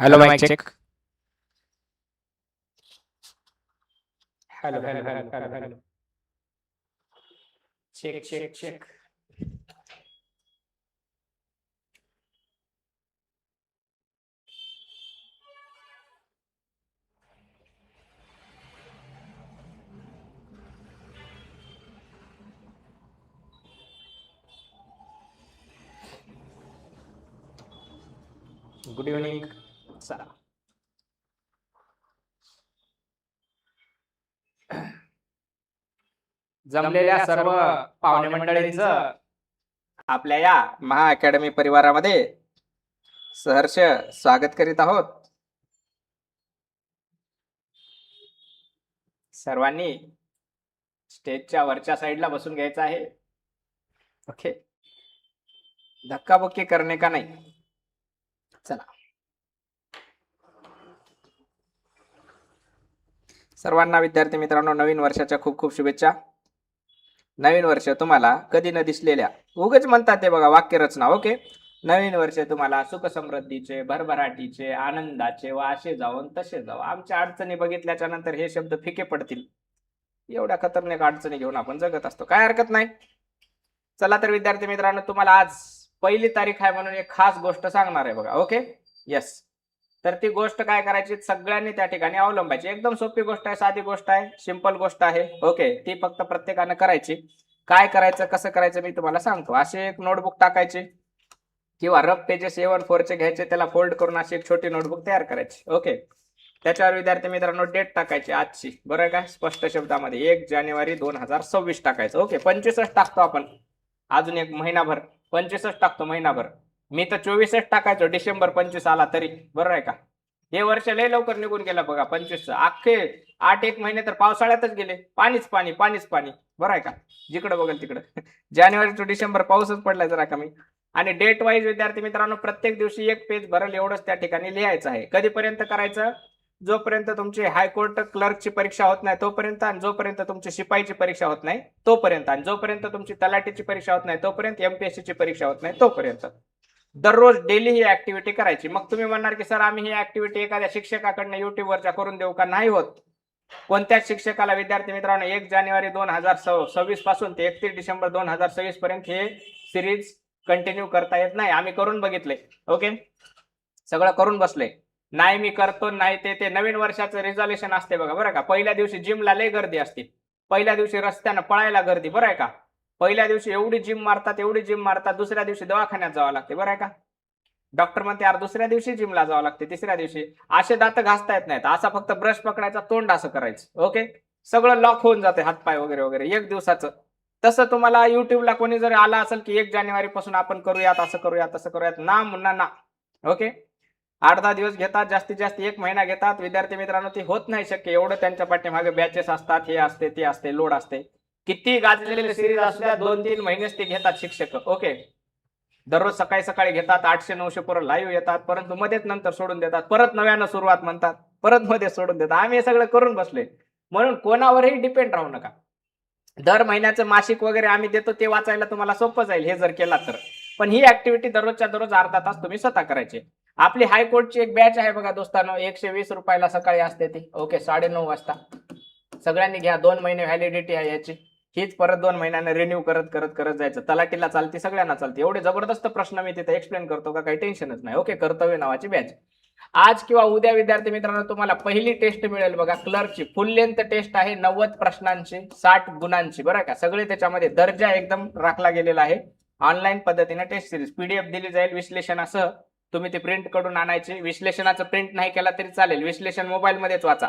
Hello, mic check. check. Hello, hello, hello, hello, hello. Check, check, check. Good evening. चला. जमलेल्या सर्व पाहुणे मंडळींचं आपल्या या महा अकॅडमी परिवारामध्ये सहर्ष स्वागत करीत आहोत. सर्वांनी स्टेजच्या वरच्या साईडला बसून घ्यायचं आहे. ओके. धक्काबुक्की करणे का नाही? चला. सर्वांना विद्यार्थी मित्रांनो नवीन वर्षाच्या खूप खूप शुभेच्छा. नवीन वर्ष तुम्हाला कधी न दिसलेल्या उगच म्हणतात ते बघा वाक्यरचना ओके? नवीन वर्ष तुम्हाला सुख समृद्धीचे भरभराटीचे आनंदाचे व असे जाऊन तसे जाऊ. आमच्या अडचणी बघितल्याच्या नंतर हे शब्द फिके पडतील. एवढ्या खतरनाक अडचणी घेऊन आपण जगत असतो. काय हरकत नाही. चला तर विद्यार्थी मित्रांनो तुम्हाला आज पहिली तारीख आहे म्हणून एक खास गोष्ट सांगणार आहे बघा ओके? येस तर ती गोष्ट काय करायची? सगळ्यांनी त्या ठिकाणी अवलंबायची. एकदम सोपी गोष्ट आहे साधी गोष्ट आहे सिंपल गोष्ट आहे. ओके ती फक्त प्रत्येकानं करायची. काय करायचं कसं करायचं मी तुम्हाला सांगतो. अशी एक नोटबुक टाकायची किंवा रफ पेजेस एवन फोरचे घ्यायचे त्याला फोल्ड करून अशी एक छोटी नोटबुक तयार करायची. ओके त्याच्यावर विद्यार्थी मित्रांनो डेट टाकायची आजची. बरं का? स्पष्ट शब्दामध्ये. एक जानेवारी दोन हजार सव्वीस टाकायचं. ओके पंचवीसच टाकतो आपण. अजून एक महिनाभर. पंचवीसच टाकतो महिनाभर. मी तर चोवीसच टाकायचो डिसेंबर पंचवीस आला तरी. बरोबर आहे का? हे वर्ष लय लवकर निघून गेलं बघा पंचवीस. अख्खे आठ एक महिने तर पावसाळ्यातच गेले. पाणीच पाणी पाणीच पाणी. बरं आहे का? जिकडं बघेल तिकडं. जानेवारी टू डिसेंबर पाऊसच पडलाय जरा कमी. आणि डेट वाईज विद्यार्थी मित्रांनो प्रत्येक दिवशी एक पेज भरल एवढंच त्या ठिकाणी लिहायचं आहे. कधीपर्यंत करायचं? जोपर्यंत तुमची हायकोर्ट क्लर्कची परीक्षा होत नाही तोपर्यंत आणि जोपर्यंत तुमची शिपाईची परीक्षा होत नाही तोपर्यंत. आणि जोपर्यंत तुमची तलाटीची परीक्षा होत नाही तोपर्यंत एमपीएससीची परीक्षा होत नाही तोपर्यंत. दररोज डेली ही ऍक्टिव्हिटी करायची. मग तुम्ही म्हणणार की सर आम्ही ही ऍक्टिव्हिटी एखाद्या शिक्षकाकडनं युट्यूबवरच्या करून देऊ का? नाही होत. कोणत्याच शिक्षकाला विद्यार्थी मित्रांनो एक जानेवारी दोन हजार सव्वीसपासून ते एकतीस डिसेंबर दोन हजार सव्वीस पर्यंत हे सिरीज कंटिन्यू करता येत नाही. आम्ही करून बघितले. ओके सगळं करून बसले. नाही मी करतो नाही ते ते. नवीन वर्षाचं रिझॉल्युशन असते बघा बरं का? पहिल्या दिवशी जिमला लय गर्दी असते. पहिल्या दिवशी रस्त्यानं पळायला गर्दी बरं आहे का? पहिल्या दिवशी एवढी जिम मारतात एवढी जिम मारतात दुसऱ्या दिवशी दवाखान्यात जावं लागते बरं आहे का? डॉक्टर म्हणते यार दुसऱ्या दिवशी जिमला जावं लागते तिसऱ्या दिवशी. असे दात घासता येत नाहीत असा फक्त ब्रश पकडायचा तोंड असं करायचं ओके सगळं लॉक होऊन जाते हातपाय वगैरे वगैरे एक दिवसाचं. तसं तुम्हाला युट्यूबला कोणी जर आला असेल की एक जानेवारी पासून आपण करूयात असं करूयात तसं करूयात ना मुन्ना ना ओके आठ दहा दिवस घेतात जास्तीत जास्त एक महिना घेतात. विद्यार्थी मित्रांनो ते होत नाही शक्य एवढं त्यांच्या पाठीमागे बॅचेस असतात हे असते ते असते लोड असते. किती गाजलेले सिरीज असल्या दोन तीन महिनेच ते घेतात शिक्षक. ओके दररोज सकाळी सकाळी घेतात आठशे नऊशे पोरं लाईव्ह येतात परंतु मध्येच नंतर सोडून देतात परत नव्यानं सुरुवात म्हणतात परत मध्ये सोडून देतात. आम्ही हे सगळं करून बसले म्हणून कोणावरही डिपेंड राहू नका. दर महिन्याचं मासिक वगैरे आम्ही देतो ते वाचायला तुम्हाला सोपं जाईल हे जर केला तर. पण ही ऍक्टिव्हिटी दररोजच्या दररोज अर्धा तास तुम्ही स्वतः करायचे. आपली हायकोर्टची एक बॅच आहे बघा दोस्तांनो एकशे वीस रुपयाला सकाळी असते ती. ओके साडे नऊ वाजता. सगळ्यांनी घ्या दोन महिने व्हॅलिडिटी आहे याची. हेच परत दोन महिन्याने रिन्यू करत करत करत जायचं. तलाटीला चालते सगळ्यांना चालते. एवढे जबरदस्त प्रश्न मी तिथे एक्सप्लेन करतो का काही टेन्शनच नाही. ओके कर्तव्य नावाची बॅच आज किंवा उद्या विद्यार्थी मित्रांनो तुम्हाला पहिली टेस्ट मिळेल बघा क्लर्कची फुल लेंथ टेस्ट आहे नव्वद प्रश्नांची साठ गुणांची बरं का? सगळे त्याच्यामध्ये दर्जा एकदम राखला गेलेला आहे. ऑनलाईन पद्धतीने टेस्ट सिरीज पीडीएफ दिली जाईल विश्लेषणासह. तुम्ही ते प्रिंटकडून आणायचे. विश्लेषणाचं प्रिंट नाही केला तरी चालेल. विश्लेषण मोबाईलमध्येच वाचा.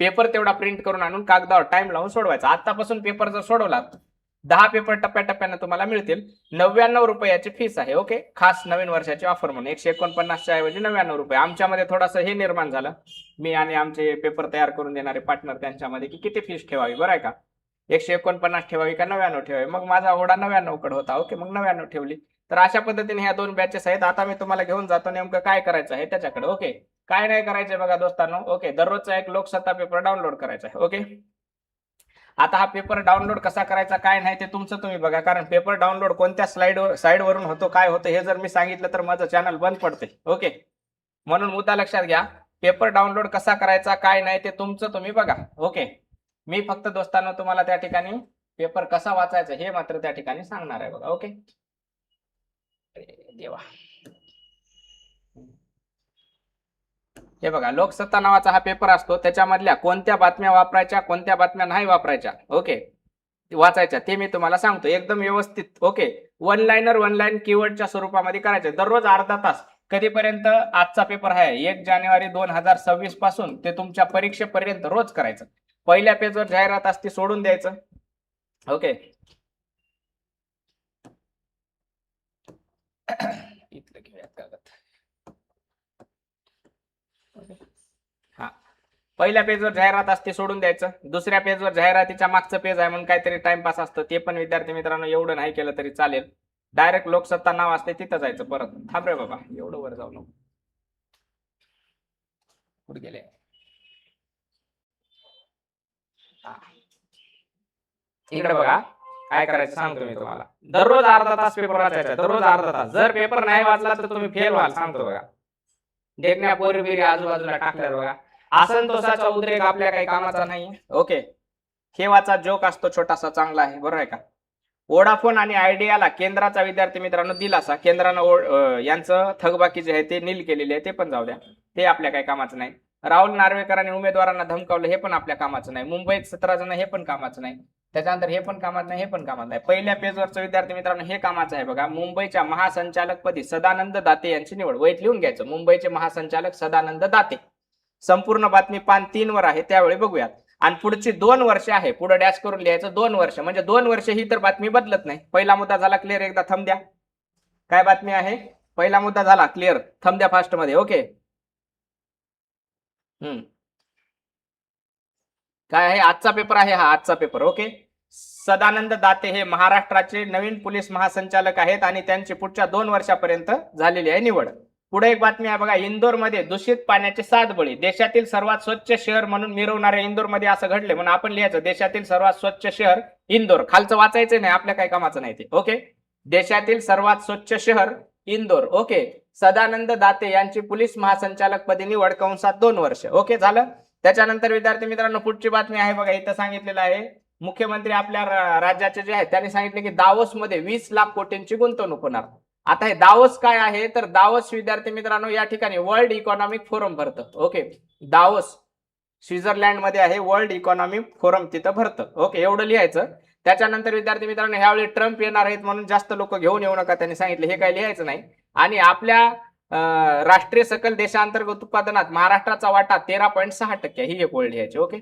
पेपर तेवढा प्रिंट करून आणून कागदावर टाइम लावून सोडवायचा. आतापासून पेपर जर सोडवला दहा पेपर टप्प्याटप्प्यानं तुम्हाला मिळतील. नव्याण्णव रुपयाची फीस आहे ओके खास नवीन वर्षाची ऑफर म्हणून. एकशे एकोणपन्नासच्या ऐवजी नव्याण्णव रुपये. आमच्यामध्ये थोडंसं हे निर्माण झालं. मी आणि आमचे पेपर तयार करून देणारे पार्टनर त्यांच्यामध्ये की किती फीस ठेवावी बरं आहे का? एकशे एकोणपन्नास ठेवावी का नव्याण्णव ठेवावी? मग माझा ओढा नव्याण्णव होता ओके मग नव्याण्णव ठेवली. तर अशा पद्धतीने ह्या दोन बॅचेस आहेत. आता मी तुम्हाला घेऊन जातो नेमकं काय करायचं आहे त्याच्याकडे ओके काय नाही करायचंय बघा दोस्तांनो. ओके दररोजचा एक लोकसत्ता पेपर डाउनलोड करायचा आहे. ओके आता हा पेपर डाउनलोड कसा करायचा काय नाही ते तुमचं तुम्ही बघा. कारण पेपर डाउनलोड कोणत्या स्लाइड साईडवरून होतो काय होतं हे जर मी सांगितलं तर माझं चॅनल बंद पडते. ओके म्हणून मुद्दा लक्षात घ्या. पेपर डाउनलोड कसा करायचा काय नाही ते तुमचं तुम्ही बघा. ओके मी फक्त दोस्तांना तुम्हाला त्या ठिकाणी पेपर कसा वाचायचा हे मात्र त्या ठिकाणी सांगणार आहे बघा. ओके देवा. हे बघा लोकसत्ता नावाचा हा पेपर असतो त्याच्यामधल्या कोणत्या बातम्या वापरायच्या कोणत्या बातम्या नाही वापरायच्या ओके वाचायच्या ते मी तुम्हाला सांगतो एकदम व्यवस्थित okay one liner one line कीवर्डच्या स्वरूपामध्ये करायचे दररोज अर्धा तास कधीपर्यंत आजचा पेपर आहे? एक जानेवारी दोन हजार सव्वीसपासून ते तुमच्या परीक्षेपर्यंत रोज करायचं. पहिल्या पेजवर जाहिरात असते सोडून द्यायचं ओके इथलं घेऊयात कागद हा पहिल्या पेजवर जाहिरात असते सोडून द्यायचं. दुसऱ्या पेजवर जाहिरातीच्या मागचं पेज आहे म्हणून काहीतरी टाइमपास असतं. ते पण विद्यार्थी मित्रांनो एवढं नाही केलं तरी चालेल. डायरेक्ट लोकसत्ता नाव असते तिथं जायचं परत. थांब रे बाबा एवढं वर जाऊ नको. गेले? इकडे बघा. काय करायचं सांगतो मी तुम्हाला. दररोज अर्धा तास पेपर वाचायचा दररोज अर्धा तास. जर पेपर नाही वाचला तर तुम्ही फेल व्हाल. सांगतो बघा. देखण्या पोरी बिरी आजूबाजूला टाकल्या बघा. असंतोषाचा उद्रेक आपल्या काही कामाचा नाही. ओके खेवाचा जोक असतो छोटासा चांगला आहे बरोबर आहे का? वोडाफोन आणि आयडियाला केंद्राचा विद्यार्थी मित्रांनो दिलासा. केंद्रानं यांचं थकबाकी जे आहे ते नील केलेले आहे ते पण जाऊ द्या. ते आपल्या काही कामाचं नाही. राहुल नार्वेकरांनी उमेदवारांना धमकावलं हे पण आपल्या कामाचं नाही. मुंबईत सतरा जण हे पण कामाचं नाही. त्याच्यानंतर हे पण कामात नाही हे पण कामात नाही. पहिल्या पेजवरचं विद्यार्थी मित्रांनो हे कामाचं आहे बघा. मुंबईच्या महासंचालकपदी सदानंद दाते यांची निवड. वैत लिहून घ्यायचं. मुंबईचे महासंचालक सदानंद दाते. संपूर्ण बातमी पान तीन वर आहे त्यावेळी बघूयात. आणि पुढची दोन वर्ष आहे पुढे डॅश करून लिहायचं दोन वर्ष. म्हणजे दोन वर्ष ही तर बातमी बदलत नाही. पहिला मुद्दा झाला क्लिअर एकदा थम द्या. काय बातमी आहे? पहिला मुद्दा झाला क्लिअर थम द्या फास्टमध्ये ओके हम्म. काय आहे? आजचा पेपर आहे हा आजचा पेपर ओके सदानंद दाते हे महाराष्ट्राचे नवीन पोलीस महासंचालक आहेत आणि त्यांची पुढच्या दोन वर्षापर्यंत झालेली आहे निवड. पुढे एक बातमी आहे बघा इंदोरमध्ये दूषित पाण्याचे सात बळी. देशातील सर्वात स्वच्छ शहर म्हणून मिरवणाऱ्या इंदोरमध्ये असं घडले म्हणून आपण लिहायचं देशातील सर्वात स्वच्छ शहर इंदोर. खालचं वाचायचं नाही आपल्या काही कामाचं नाही ते. ओके? देशातील सर्वात स्वच्छ शहर इंदोर. ओके? सदानंद दाते यांची पोलीस महासंचालक पदी निवड कंसात दोन वर्ष. ओके? झालं? त्याच्यानंतर विद्यार्थी मित्रांनो पुढची बातमी आहे बघा इथं सांगितलेलं आहे. मुख्यमंत्री आपल्या राज्याचे जे आहेत त्यांनी सांगितले की दावोस मध्ये वीस लाख कोटींची गुंतवणूक होणार. आता हे दावस काय आहे? तर दावस विद्यार्थी मित्रांनो या ठिकाणी वर्ल्ड इकॉनॉमिक फोरम भरतं. ओके दावस स्वित्झर्लंडमध्ये आहे वर्ल्ड इकॉनॉमिक फोरम तिथं भरतं. ओके एवढं लिहायचं. त्याच्यानंतर विद्यार्थी मित्रांनो ह्यावेळी ट्रम्प येणार आहेत म्हणून जास्त लोक घेऊन येऊ नका त्यांनी सांगितलं. हे काही लिहायचं नाही. आणि आपल्या राष्ट्रीय सकल देशांतर्गत उत्पादनात महाराष्ट्राचा वाटा तेरा पॉईंट सहा टक्के ही एक ओळ लिहायची. ओके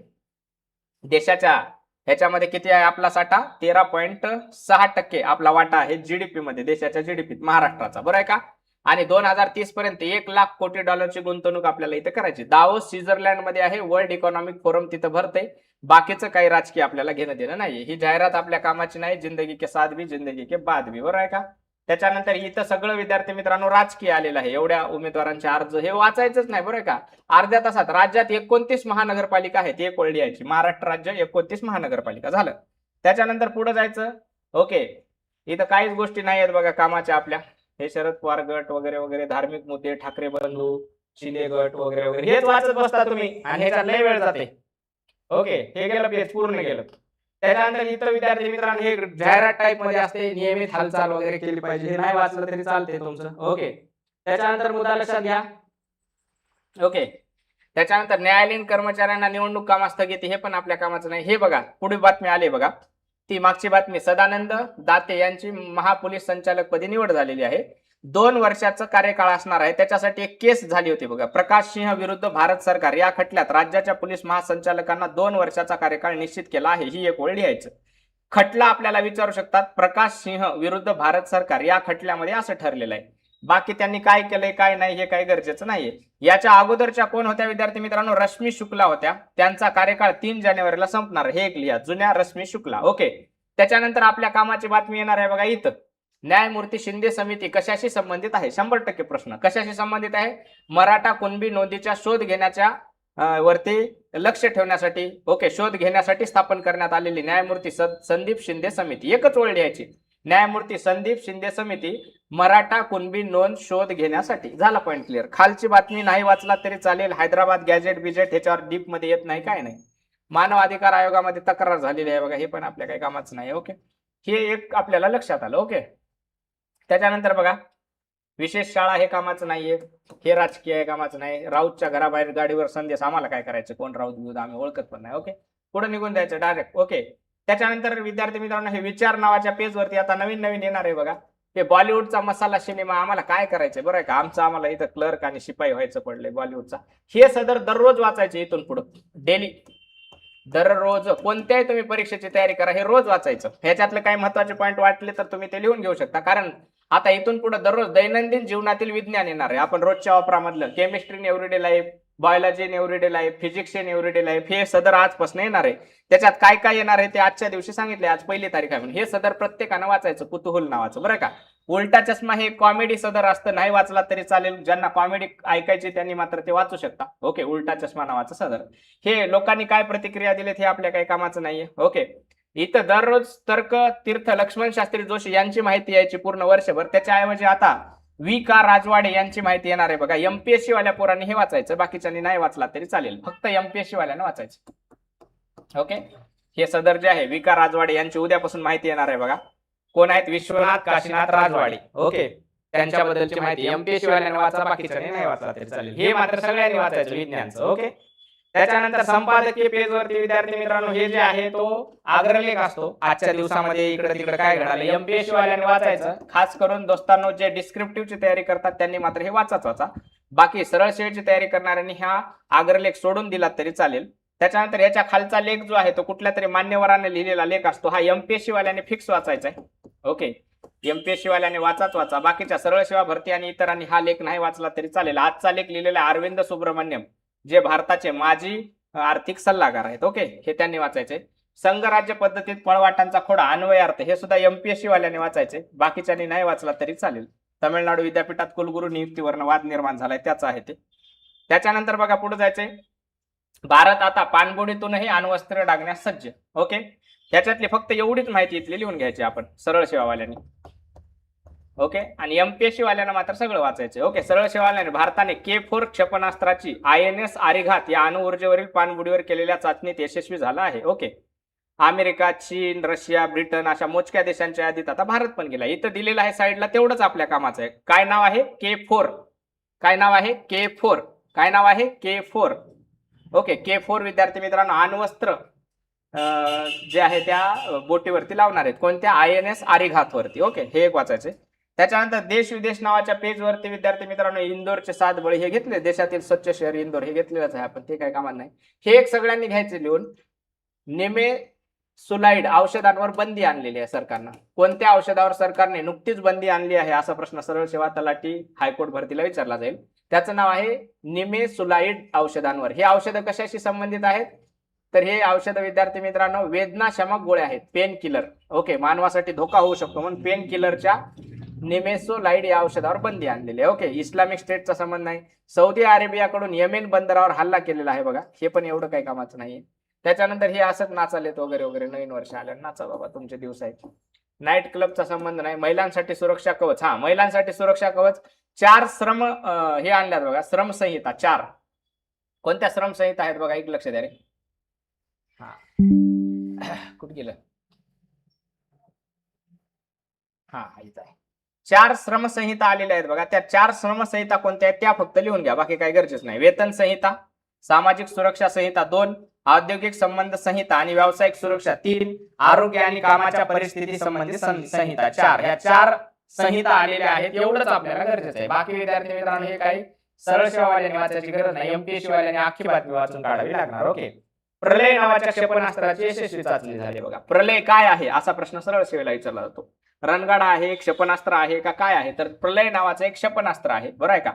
देशाच्या ह्याच्यामध्ये किती आहे आपला साठा? तेरा पॉईंट सहा टक्के आपला वाटा आहे जीडीपी मध्ये देशाच्या जीडीपीत महाराष्ट्राचा. बरं आहे का? आणि दोन हजार तीस पर्यंत एक लाख कोटी डॉलरची गुंतवणूक आपल्याला इथे करायची. दावोस स्वित्झर्लंडमध्ये आहे वर्ल्ड इकॉनॉमिक फोरम तिथं भरते. बाकीचं काही राजकीय आपल्याला घेणं देणं नाही ही जाहिरात आपल्या कामाची नाही जिंदगी के साथ भी जिंदगी के बाद भी. बरोबर आहे का? त्याच्यानंतर इथं सगळं विद्यार्थी मित्रांनो राजकीय आलेलं आहे. एवढ्या उमेदवारांचे अर्ज हे वाचायचंच नाही बरं का? अर्ध्या तासात राज्यात एकोणतीस महानगरपालिका आहेत एक ओळी यायची महाराष्ट्र राज्य एकोणतीस महानगरपालिका झालं. त्याच्यानंतर पुढे जायचं? ओके. इथं काहीच गोष्टी नाही आहेत बघा कामाच्या आपल्या. हे शरद पवार गट वगैरे वगैरे धार्मिक मुद्दे ठाकरे बंधू शिंदे गट वगैरे वगैरे हेच वाचत बसता तुम्ही आणि ह्याच्यात लय वेळ जाते. ओके. हे गेलं पेज पूर्ण गेलं. त्याच्यानंतर इतर विद्यार्थी मित्रांनो हे जाहिरात टाईपमध्ये असते. नियमित हालचाल वगैरे केली पाहिजे. हे नाही वाचलं तरी चालते तुमचं. ओके. त्याच्यानंतर मुद्दा लक्षात घ्या. ओके. त्याच्यानंतर न्यायालयीन कर्मचाऱ्यांना निवडणूक कामा स्थगिती हे पण आपल्या कामाचं नाही. हे बघा पुढे बातमी आली बघा. ती मागची बातमी सदानंद दाते यांची महापोलीस संचालक पदी निवड झालेली आहे. दोन वर्षाचा कार्यकाळ असणार आहे. त्याच्यासाठी एक केस झाली होती बघा. प्रकाश सिंह विरुद्ध भारत सरकार. या खटल्यात राज्याच्या पोलीस महासंचालकांना दोन वर्षाचा कार्यकाळ निश्चित केला आहे. ही एक ओळ लिहायचं. खटला आपल्याला विचारू शकतात. प्रकाश सिंह विरुद्ध भारत सरकार या खटल्यामध्ये असं ठरलेलं आहे. बाकी त्यांनी काय केलंय काय नाही हे काही गरजेचं नाहीये. याच्या अगोदरच्या कोण होत्या विद्यार्थी मित्रांनो? रश्मी शुक्ला होत्या. त्यांचा कार्यकाळ तीन जानेवारीला संपणार हे एक लिहा. जुन्या रश्मी शुक्ला. ओके. त्याच्यानंतर आपल्या कामाची बातमी येणार आहे बघा इथं. न्यायमूर्ती शिंदे समिती कशाशी संबंधित आहे? शंभर टक्के प्रश्न. कशाशी संबंधित आहे? मराठा कुणबी नोंदीच्या शोध घेण्याच्या वरती लक्ष ठेवण्यासाठी ओके शोध घेण्यासाठी स्थापन करण्यात आलेली न्यायमूर्ती संदीप शिंदे समिती. एकच ओळ लिहायची. न्यायमूर्ती संदीप शिंदे समिती मराठा कुणबी नोंद शोध घेण्यासाठी. झाला पॉईंट क्लिअर खालची बातमी नाही वाचला तरी चालेल. हैदराबाद गॅजेट बिजेट ह्याच्यावर डीपमध्ये येत नाही काय नाही. मानव अधिकार आयोगामध्ये तक्रार झालेली आहे बघा. हे पण आपल्या काही कामाचं नाही ओके. हे एक आपल्याला लक्षात आलं ओके. त्याच्यानंतर बघा विशेष शाळा हे कामाचं नाहीये हे राजकीय आहे कामाचं नाही. राऊतच्या घराबाहेर गाडीवर संदेश आम्हाला काय करायचं? कोण राऊत बिऊत आम्ही ओळखत पण नाही ओके पुढे निघून द्यायचं डायरेक्ट ओके त्याच्यानंतर विद्यार्थी मित्रांनो हे विचार नावाच्या पेजवरती आता नवीन नवीन येणार आहे बघा. हे बॉलिवूडचा मसाला सिनेमा आम्हाला काय करायचंय? बरं आहे का? आमचं आम्हाला इथं क्लर्क आणि शिपाई व्हायचं पडलंय बॉलिवूडचा. हे सदर दररोज वाचायचे इथून पुढं. डेली दररोज कोणत्याही तुम्ही परीक्षेची तयारी करा हे रोज वाचायचं. ह्याच्यातले काही महत्त्वाचे पॉईंट वाटले तर तुम्ही ते लिहून घेऊ शकता. कारण आता इथून पुढे दररोज दैनंदिन जीवनातील विज्ञान येणार आहे. आपण रोजच्या वापरामधलं chemistry everyday life biology in everyday life physics in everyday life हे सदर आजपासून येणार आहे. त्याच्यात काय काय येणार आहे ते आजच्या दिवशी सांगितले आज पहिली तारीख आहे म्हणून. हे सदर प्रत्येकानं वाचायचं कुतूहल नावाचं. बरं का? उलटा चष्मा हे कॉमेडी सदर असतं. नाही वाचला तरी चालेल. ज्यांना कॉमेडी ऐकायची त्यांनी मात्र ते वाचू शकता. ओके उलटा चष्मा नावाचं सदर. हे लोकांनी काय प्रतिक्रिया दिलीत हे आपल्या काही कामाचं नाहीये. ओके इथं दररोज तर्क तीर्थ लक्ष्मण शास्त्री जोशी यांची माहिती यायची पूर्ण वर्षभर. त्याच्याऐवजी आता वी का राजवाडे यांची माहिती येणार आहे बघा. एमपीएससी वाल्या पोरांनी हे वाचायचं. बाकीच्यांनी नाही वाचला तरी चालेल. फक्त एमपीएससी वाल्यानं वाचायचं. ओके? हे सदर जे आहे विका राजवाडे यांची उद्यापासून माहिती येणार आहे बघा. कोण आहेत? विश्वनाथ काशीनाथ राजवाडे. ओके? त्यांच्याबद्दलची माहिती एमपीएससी वाल्याने वाचा. बाकीच्यांनी नाही वाचला तरी चालेल. हे मात्र सगळ्यांनी वाचायचं विज्ञानचं. ओके? त्याच्यानंतर संपादकीय पेजवरती विद्यार्थी मित्रांनो हे जे आहे तो आग्रलेख असतो. आजच्या दिवसामध्ये इकडे तिकडे काय घडालं एमपीएससी वाल्याने वाचायचं. खास करून दोस्तांनो जे डिस्क्रिप्टिव्हची तयारी करतात त्यांनी मात्र हे वाचाच वाचा. बाकी सरळ शेवटची तयारी करणाऱ्यांनी हा आग्रलेख सोडून दिला तरी चालेल. त्याच्यानंतर याच्या खालचा लेख जो आहे तो कुठल्या तरी मान्यवराने लिहिलेला लेख असतो हा एमपीएससी वाल्याने फिक्स वाचायचा आहे. ओके. एमपीएससी वाल्याने वाचाच वाचा. बाकीच्या सरळ सेवा भरती आणि इतरांनी हा लेख नाही वाचला तरी चालेल. आजचा लेख लिहिलेला आहे अरविंद सुब्रमण्यम. जे भारताचे माजी आर्थिक सल्लागार आहेत ओके? हे त्यांनी वाचायचे. संघराज्य पद्धतीत पळवाटांचा खोडा अन्वयार्थ हे सुद्धा एमपीएससी वाल्याने वाचायचे. बाकीच्यांनी नाही वाचला तरी चालेल. तमिळनाडू विद्यापीठात कुलगुरू नियुक्तीवरनं वाद निर्माण झालाय त्याच आहे ते. त्याच्यानंतर बघा पुढे जायचंय. भारत आता पाणबुडीतूनही अण्वस्त्र डागण्यास सज्ज ओके? त्याच्यातली फक्त एवढीच माहिती इथली लिहून घ्यायची आपण सरळ सेवावाल्यांनी. ओके? आणि एमपीएससी वाल्यानं मात्र सगळं वाचायचं ओके सरळ शिवाल्याने भारताने के फोर क्षेपणास्त्राची आय एन एस आरिघात या अणुऊर्जेवरील पाणबुडीवर केलेल्या चाचणीत यशस्वी झाला आहे. ओके. अमेरिका चीन रशिया ब्रिटन अशा मोजक्या देशांच्या यादीत आता भारत पण गेला. इथं दिलेलं आहे साईडला तेवढंच आपल्या कामाचं आहे. काय नाव आहे? K four. काय नाव आहे? K four. काय नाव आहे? K four. Okay K four विद्यार्थी मित्रांनो अण्वस्त्र जे आहे त्या बोटीवरती लावणार आहेत. कोणत्या? आय एन एस आरिघात वरती ओके हे एक वाचायचे त्याच्यानंतर देश विदेश नावाच्या पेजवरती विद्यार्थी मित्रांनो इंदोरचे सात बळी हे घेतले. देशातील स्वच्छ शहर इंदोर हे घेतलेलंच आहे. आपण ते काय कामात नाही. हे एक सगळ्यांनी घ्यायचे लिहून. नेमे सुलाइड औषधांवर बंदी आणलेली आहे सरकारनं. कोणत्या औषधावर सरकारने नुकतीच बंदी आणली आहे असा प्रश्न सरळ सेवा तलाठी हायकोर्ट भरतीला विचारला जाईल. त्याचं नाव आहे निमे सुलाईड औषधांवर. हे औषधं कशाशी संबंधित आहेत? तर हे औषध विद्यार्थी मित्रांनो वेदनाशमक गोळ्या आहेत. पेन किलर ओके मानवासाठी धोका होऊ शकतो म्हणून पेन किलरच्या निमेसोलाइड या औषधावर बंदी आणलेली आहे. ओके इस्लामिक स्टेटचा संबंध नाही. सौदी अरेबियाकडून यमेन बंदरावर हल्ला केलेला आहे बघा. हे पण एवढं काही कामाचं नाहीये. त्याच्यानंतर हे असंच नाचालेत वगैरे वगैरे. नवीन वर्ष आले नाचा बाबा तुमचे दिवस आहेत. नाईट क्लबचा संबंध नाही. महिलांसाठी सुरक्षा कवच. हा महिलांसाठी सुरक्षा कवच. चार श्रम हे आणल्यात बघा. श्रम संहिता चार. कोणत्या श्रम संहिता आहेत बघा? एक लक्ष द्या रे. हा. कुठे गेलं? हा हा, इथं आहे. चार श्रम संहिता आलेल्या आहेत बघा. त्या चार श्रम संहिता कोणत्या आहेत त्या फक्त लिहून घ्या. बाकी काही गरजेच नाही. वेतन संहिता सामाजिक सुरक्षा संहिता दोन औद्योगिक संबंध संहिता आणि व्यावसायिक सुरक्षा तीन आरोग्य आणि कामाच्या परिस्थिती संबंधित संहिता चार. या चार संहिता आलेल्या आहेत. एवढंच आपल्याला गरजेचं आहे. बाकी विद्यार्थी मित्रांनो हे काही सरळ सेवावाल्याने वाचायची गरज नाही. एमपीएससी वाल्याने आखी बातमी वाचून काढावी लागणार. ओके. प्रलय नावाच्या क्षेपणास्त्राची यशस्वी चाचणी झाली बघा. प्रलय काय आहे? असा प्रश्न सरळ सेवेला विचारला जातो. रणगाडा आहे क्षेपणास्त्र आहे का काय आहे? तर प्रलय नावाचं एक क्षेपणास्त्र आहे. बरं आहे का?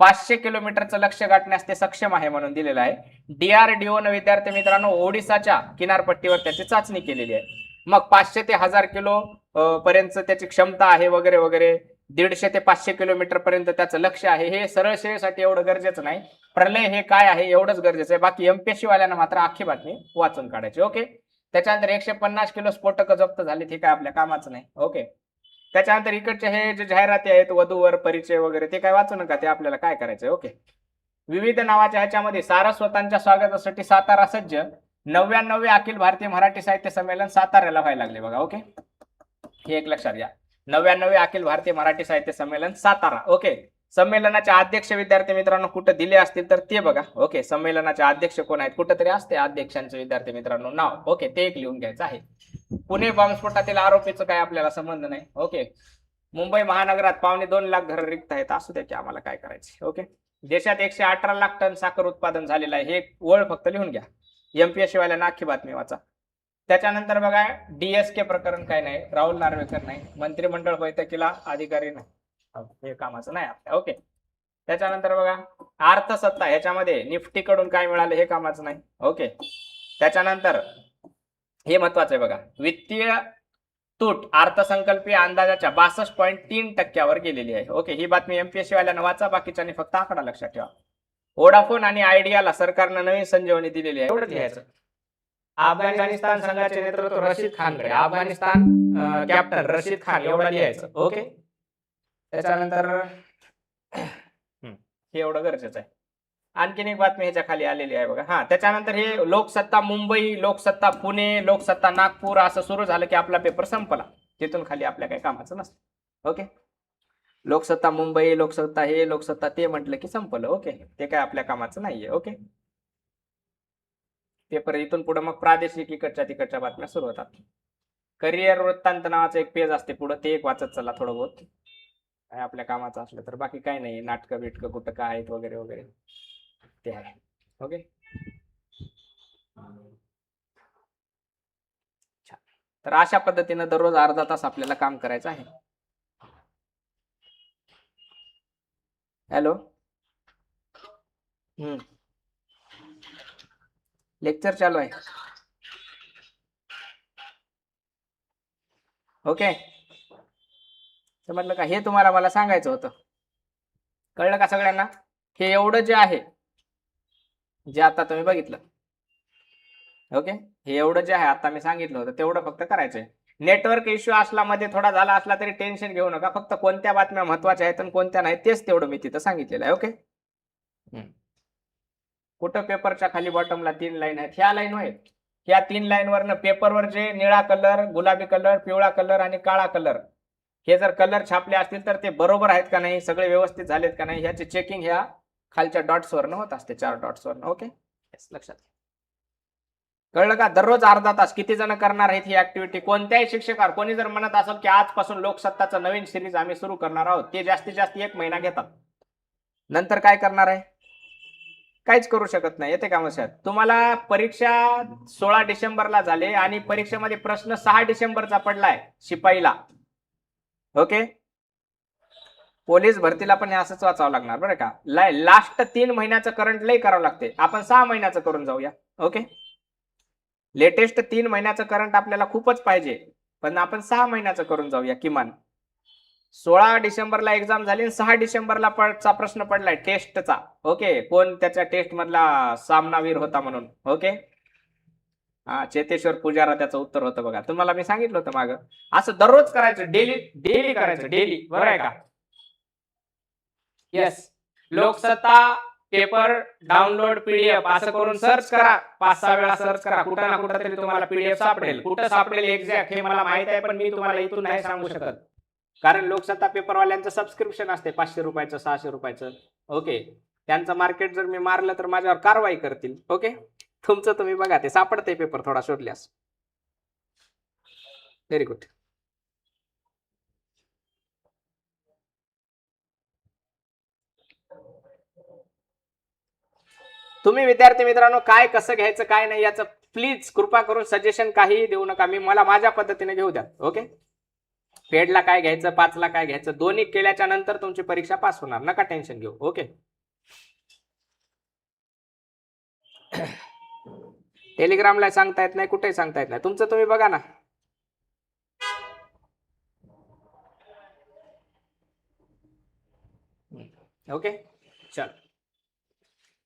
पाचशे किलोमीटरचं लक्ष गाठण्यास ते सक्षम आहे म्हणून दिलेलं आहे. डीआरडीओ न विद्यार्थी मित्रांनो ओडिसाच्या किनारपट्टीवर त्याची चाचणी केलेली आहे. मग पाचशे ते हजार किलो पर्यंत त्याची क्षमता आहे वगैरे वगैरे. दीडशे ते पाचशे किलोमीटर पर्यंत त्याचं लक्ष आहे. हे सरळ सेवेसाठी एवढं गरजेचं नाही. प्रलय हे काय आहे एवढंच गरजेचं आहे. बाकी एमपीएससी वाल्यांना मात्र आखी बातमी वाचून काढायची. ओके? त्याच्यानंतर एकशे पन्नास किलो स्फोटक जप्त झाले. हे काय आपल्या कामाचं नाही. ओके त्याच्यानंतर इकडचे हे जे जाहिराती आहेत वधूवर परिचय वगैरे ते काय वाचू नका. ते आपल्याला काय करायचंय? ओके विविध नावाच्या ह्याच्यामध्ये सारस्वतांच्या स्वागतासाठी सातारा सज्ज नव्याण्णवे अखिल भारतीय मराठी साहित्य संमेलन साताऱ्याला व्हायला लागले बघा. ओके हे एक लक्षात घ्या. नव्याण्णवे अखिल भारतीय मराठी साहित्य संमेलन सातारा. ओके संमेलनाचे अध्यक्ष विद्यार्थी मित्रांनो कुठं दिले असतील तर ते बघा. ओके संमेलनाचे अध्यक्ष कोण आहेत? कुठं तरी असते अध्यक्षांचे विद्यार्थी मित्रांनो नाव. ओके ते एक लिहून घ्यायचं आहे. पुणे बॉम्बस्फोटातील आरोपीचं काय आपल्याला संबंध नाही? ओके. मुंबई महानगरात पावणे दोन लाख घर रिक्त आहेत. असू द्या की आम्हाला काय करायचे. ओके. देशात एकशे अठरा लाख टन साखर उत्पादन झालेलं आहे. हे ओळ फक्त लिहून घ्या. एमपीएससी वाल्यांना अख्खी बातमी वाचा. त्याच्यानंतर बघा डीएसके प्रकरण काय नाही? राहुल नार्वेकर नाही. मंत्रिमंडळ बैठकीला अधिकारी नाही. हो, हे कामाचं नाही आपल्या ओके. त्याच्यानंतर बघा अर्थसत्ता ह्याच्यामध्ये निफ्टी कडून काय मिळालं हे कामाचं नाही ओके. त्याच्यानंतर हे महत्वाचं आहे बघा वित्तीय तूट अर्थसंकल्पीय अंदाजाच्या बासष्ट पॉईंट तीन टक्क्यावर गेलेली आहे ओके. ही बातमी एमपीएससी वाल्यानं वाचा बाकीच्यानी फक्त आकडा लक्षात ठेवा. वोडाफोन आणि आयडियाला सरकारनं नवीन संजीवनी दिलेली आहे एवढं लिहायचं. अफगाणिस्तान संघाचे नेतृत्व रशीद खानकडे अफगाणिस्तान कॅप्टन रशीद खान एवढं लिहायचं ओके. त्याच्यानंतर हम्म, हे एवढं गरजेचं आहे. आणखीन एक बातमी ह्याच्या खाली आलेली आहे बघा. हा त्याच्यानंतर हे लोकसत्ता मुंबई लोकसत्ता पुणे लोकसत्ता नागपूर असं सुरू झालं की आपला पेपर संपला. तिथून खाली आपल्या काही कामाचं नसतं. ओके? लोकसत्ता मुंबई लोकसत्ता हे लोकसत्ता ते म्हटलं की संपलं. ओके? ते काय आपल्या कामाचं नाहीये. ओके? पेपर इथून पुढे मग प्रादेशिक इकडच्या तिकडच्या बातम्या सुरू होतात. करिअर वृत्तांत नावाचं एक पेज असते पुढं. ते एक वाचत चला थोडं बहुत. काय आपल्या कामाचं असलं तर. बाकी काय नाही. नाटकं बिटकं कुठं काय आहेत वगैरे वगैरे. ते आहे. ओके? तर अशा पद्धतीनं दररोज अर्धा तास आपल्याला काम करायचं आहे. हॅलो? हम्म. लेक्चर चालू आहे. ओके? तर म्हटलं का हे तुम्हाला मला सांगायचं होतं. कळलं का सगळ्यांना? हे एवढं जे आहे जे आता तुम्ही बघितलं. ओके? हे एवढं जे आहे आता मी सांगितलं होतं तेवढं फक्त करायचंय. नेटवर्क इश्यू असला मध्ये थोडा झाला असला तरी टेन्शन घेऊ नका. फक्त कोणत्या बातम्या महत्त्वाच्या आहेत आणि कोणत्या नाही तेच तेवढं मी तिथं सांगितलेलं आहे ओके? कुठं पेपरच्या खाली बॉटमला तीन लाईन आहेत? ह्या लाईन आहेत. ह्या तीन लाईन वरनं पेपरवर जे निळा कलर गुलाबी कलर पिवळा कलर आणि काळा कलर हे जर कलर छापले असतील तर ते बरोबर आहेत का नाही? सगळे व्यवस्थित झालेत का नाही? ह्याचे चेकिंग ह्या खालच्या डॉट्सवरनं होत असते चार डॉट्सवरनं ओके येस लक्षात कळलं का? दररोज अर्धा तास किती जण करणार आहेत ही ऍक्टिव्हिटी कोणत्याही शिक्षकावर कोणी जर म्हणत असेल की आजपासून लोकसत्ताचा नवीन सिरीज आम्ही सुरू करणार आहोत ते जास्तीत जास्त एक महिना घेतात. नंतर काय करणार आहे? काहीच करू शकत नाही. येते का मग तुम्हाला परीक्षा सोळा डिसेंबरला झाले आणि परीक्षेमध्ये प्रश्न सहा डिसेंबरचा पडलाय शिपाईला. ओके? पोलीस भरतीला पण हे असंच वाचावं लागणार बरं का? लय लास्ट तीन महिन्याचं करंट लई करावं लागते. आपण सहा महिन्याचं करून जाऊया. ओके? लेटेस्ट तीन महिन्याचं करंट आपल्याला खूपच पाहिजे. पण आपण सहा महिन्याचं करून जाऊया किमान. सोळा डिसेंबरला एक्झाम झाली आणि सहा डिसेंबरला चा प्रश्न पडलाय टेस्टचा ओके? कोण त्याच्या टेस्ट मधला सामनावीर होता म्हणून. ओके? हा चेतेश्वर पुजारा त्याचं उत्तर होतं बघा. तुम्हाला मी सांगितलं होतं माग. असं दररोज करायचं डेली डेली करायचं डेली. बरं आहे का? Yes Loksatta paper download PDF असं करून सर्च करा. पाच सहा वेळा सर्च करा. कुठं ना कुठं तरी तुम्हाला पीडीएफ सापडेल. कुठं सापडेल एक्झॅक्ट हे मला माहीत आहे पण मी तुम्हाला इथून नाही सांगू शकत. कारण लोकसत्ता पेपरवाल्यांचं सबस्क्रिप्शन असते. पाचशे रुपयाचं सहाशे रुपयाचं. ओके त्यांचं मार्केट जर मी मारलं तर माझ्यावर कारवाई करतील. ओके तुमचं तुम्ही बघा ते सापडते पेपर थोडा शोधल्यास. व्हेरी गुड तुम्ही विद्यार्थी मित्रांनो काय कसं घ्यायचं काय नाही याचं प्लीज कृपा करून सजेशन काहीही देऊ नका. मी मला माझ्या पद्धतीने घेऊ द्या. ओके फेडला काय घ्यायचं पाचला काय घ्यायचं दोन्ही केल्याच्यानंतर तुमची परीक्षा पास होणार. नका टेन्शन घेऊ. ओके टेलिग्रामला सांगता येत नाही कुठेही सांगता येत नाही. तुमचं तुम्ही बघा ना. ओके चल.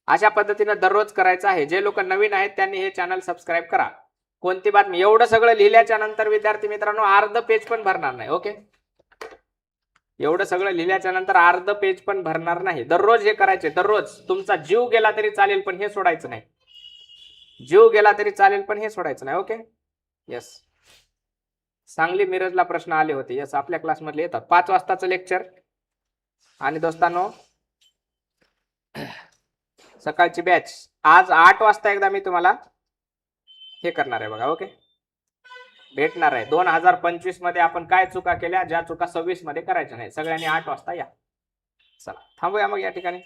अशा पद्धतीनं दररोज करायचं आहे. जे लोक नवीन आहेत त्यांनी हे चॅनल सबस्क्राईब करा. कोणती बातमी? एवढं सगळं लिहिल्याच्या नंतर विद्यार्थी मित्रांनो अर्ध पेज पण भरणार नाही. ओके एवढं सगळं लिहिल्याच्या नंतर अर्ध पेज पण भरणार नाही. दररोज हे करायचे. दररोज. तुमचा जीव गेला तरी चालेल पण हे सोडायचं नाही. जीव गेला तरी चालेल पण हे सोडायचं नाही ओके येस सांगली मिरजला प्रश्न आले होते. येस आपल्या क्लासमधले येतात. पाच वाजताचं लेक्चर आणि दोस्तांनो सकाळची बॅच आज आठ वाजता एकदा मी तुम्हाला हे करणार आहे बघा ओके भेटणार आहे. दोन हजार पंचवीसमध्ये आपण काय चुका केल्या? ज्या चुका सव्वीसमध्ये करायच्या नाही. सगळ्यांनी आठ वाजता या. चला थांबूया मग या ठिकाणी.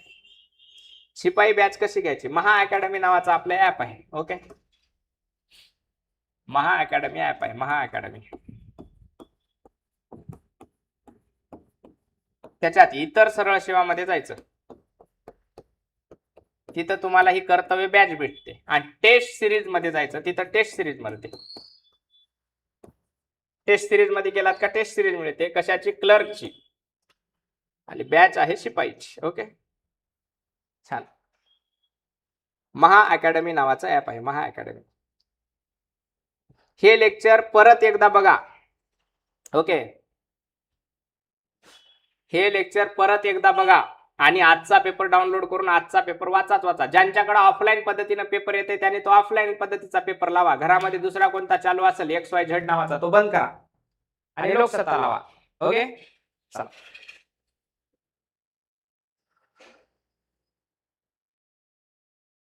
शिपाई बॅच कशी घ्यायची? महा अकॅडमी नावाचा आपलं ऍप आहे ओके महा अकॅडमी ऍप आहे महा अकॅडमी त्याच्यात इतर सरळ सेवामध्ये जायचं. तिथं तुम्हाला ही कर्तव्य बॅच भेटते. आणि टेस्ट सिरीजमध्ये जायचं तिथं टेस्ट सिरीजमध्ये. टेस्ट सिरीजमध्ये गेलात का टेस्ट सिरीज मिळते कशाची? क्लर्कची आणि बॅच आहे शिपाईची ओके छान. महा अकॅडमी नावाचा ऍप आहे महा अकॅडमी. हे लेक्चर परत एकदा बघा. ओके. हे लेक्चर परत एकदा बघा आणि आजचा पेपर डाउनलोड करून आजचा पेपर वाचाच वाचा. ज्यांच्याकडे ऑफलाईन पद्धतीनं पेपर येते त्याने तो ऑफलाईन पद्धतीचा पेपर लावा. घरामध्ये दुसरा कोणता चालू असेल एक्स वाय झेड नावाचा तो बंद करा. आणि लोकसत्ता लावा. ओके? चला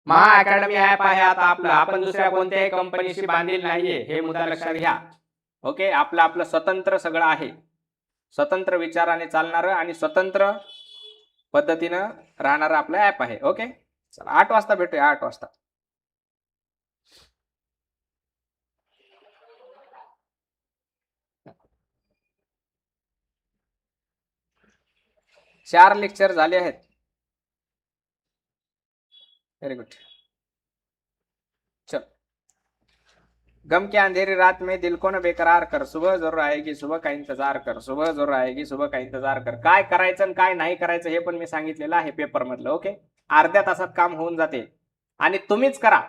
महा अकॅडमी ऍप आहे. आता आपलं आपण दुसऱ्या कोणत्याही कंपनीशी बांधील नाहीये हे मुद्दा लक्षात घ्या. ओके आपलं आपलं स्वतंत्र सगळं आहे. स्वतंत्र विचाराने चालणारं आणि स्वतंत्र पद्धतीनं राहणारं आपलं ऍप आहे. ओके? चला आठ वाजता भेटूया आठ वाजता. चार लेक्चर झाले आहेत. वेरी गुड चल. गम के अंधेरी रात में दिल को न बेकरार कर सुबह जरूर आएगी सुबह का इंतजार कर सुबह जरूर आएगी सुबह का इंतजार कर. काय करायचं आणि काय नाही करायचं हे पण मी सांगितलेलं आहे पेपर मधलं ओके अर्ध्या तासात काम होऊन जाते. आणि तुम्हीच करा.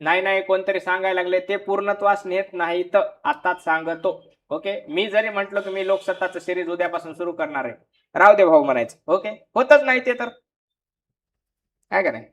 नाही नाही कोणतरी सांगायला लागले ते पूर्णत्वास नेत नाही तर आताच सांगतो ओके मी जरी म्हटलं की मी लोकसत्ताचं सिरीज उद्यापासून सुरू करणार आहे. राहू दे भाऊ म्हणायचं ओके होतच नाही ते तर. काय का नाही?